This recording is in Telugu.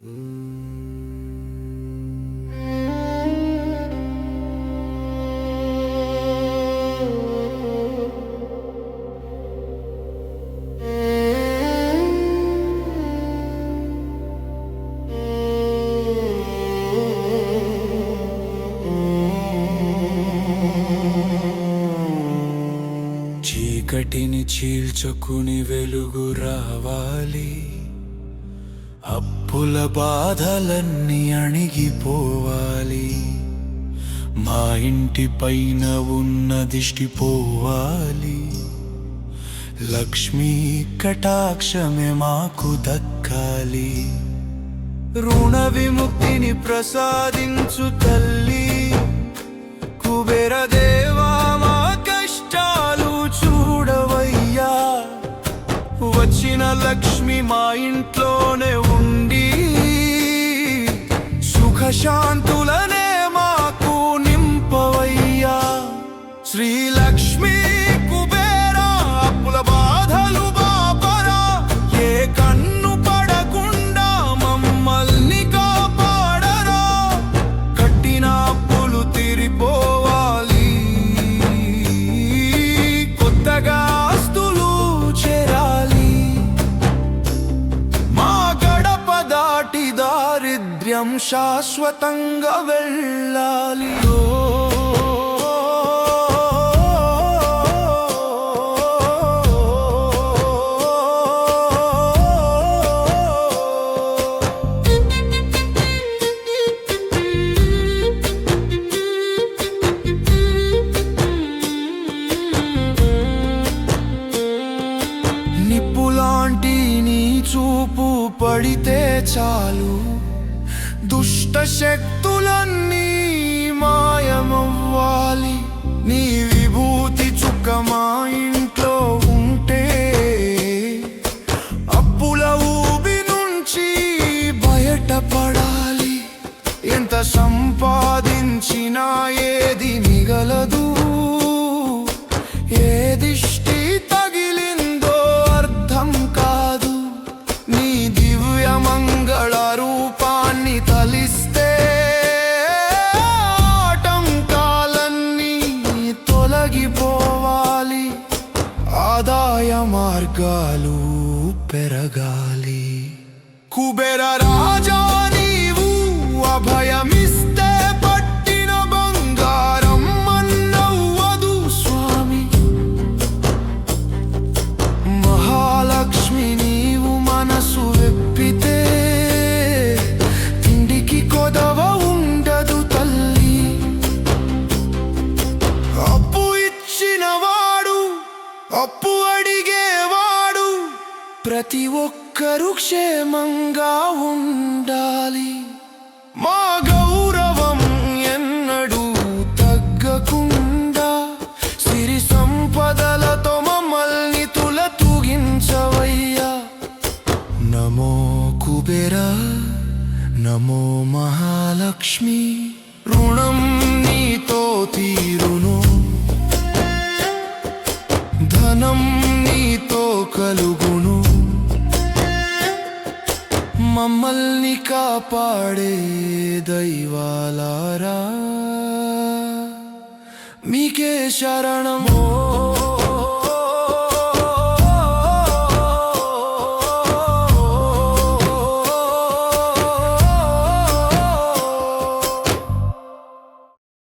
చీకటిని చీల్చుకుని వెలుగు రావాలి. అప్పుల బాధలన్నీ అణిగిపోవాలి. మా ఇంటి పైన ఉన్న దిష్టి పోవాలి. లక్ష్మీ కటాక్షమే మాకు దక్కాలి. రుణ విముక్తిని ప్రసాదించు తల్లి. కుబేరదేవా మా కష్టాలు చూడవయ్యా. వచ్చిన లక్ష్మి మా ఇంట్లోనే passion శాశ్వతంగా వెళ్ళాలి. నిప్పులాంటి నీ చూపు పడితే చాలు. దుష్ట శక్తులన్నీ మాయమవ్వాలి. నీ విభూతి చుక్క మా ఇంట్లో ఉంటే అప్పుల ఊబి నుంచి బయటపడాలి ఎంత సంపాదించినా ఏది మిగలదు. మార్గాలు పెరగాలి. కుబెర రాజా నీవు అభయమి ప్రతి ఒక్కరూ క్షేమంగా ఉండాలి. మా గౌరవం ఎన్నడూ తగ్గకుండా సిరి సంపదలతో మమ్మల్ని తులతూగించవయ్యా. నమో కుబేర నమో మహాలక్ష్మి. మమ్మల్ని కాపాడే దైవాలారా. మీకే శరణమో